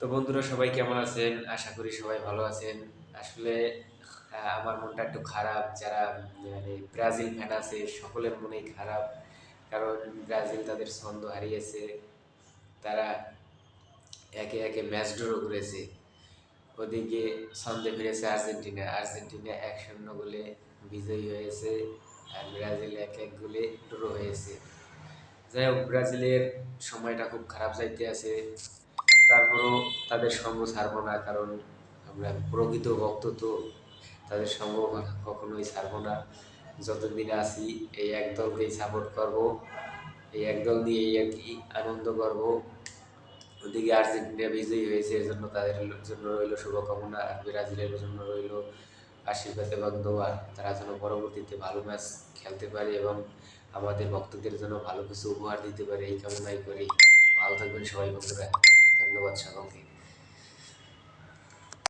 তো বন্ধুরা, সবাই কেমন আছেন? আশা করি সবাই ভালো আছেন। আসলে আমার মনটা একটু খারাপ। যারা মানে ব্রাজিল ফ্যান আছে, সকলের মনেই খারাপ। কারণ ব্রাজিল তাদের ছন্দ হারিয়েছে। তারা একে একে ম্যাচ ড্র করেছে। ওদিকে ছন্দে ফিরেছে আর্জেন্টিনা। আর্জেন্টিনা এক শূন্য গোলে বিজয়ী হয়েছে আর ব্রাজিল এক এক গোলে ড্র হয়েছে। যাই হোক, ব্রাজিলের সময়টা খুব খারাপ যাইতে আছে। তারপরও তাদের সঙ্গ ছাড়বো না, কারণ আমরা প্রকৃত ভক্ত তো, তাদের সঙ্গ কখনোই ছাড়বো না। যতদিন আছি, এই এক দলকেই সাপোর্ট করব, এই এক দল নিয়েই আর কি আনন্দ করব। ওদিকে আর্জেন্টিনা বিজয়ী হয়েছে এর জন্য তাদের জন্য রইল শুভকামনা, আর ব্রাজিলের জন্য রইল আশীর্বাদ এবং দোয়া। তারা যেন পরবর্তীতে ভালো ম্যাচ খেলতে পারে এবং আমাদের ভক্তদের জন্য ভালো কিছু উপহার দিতে পারে, এই কামনাই করি। ভালো থাকবেন সবাই বন্ধুরা। मतलब अच्छा धन्यवाद सलाम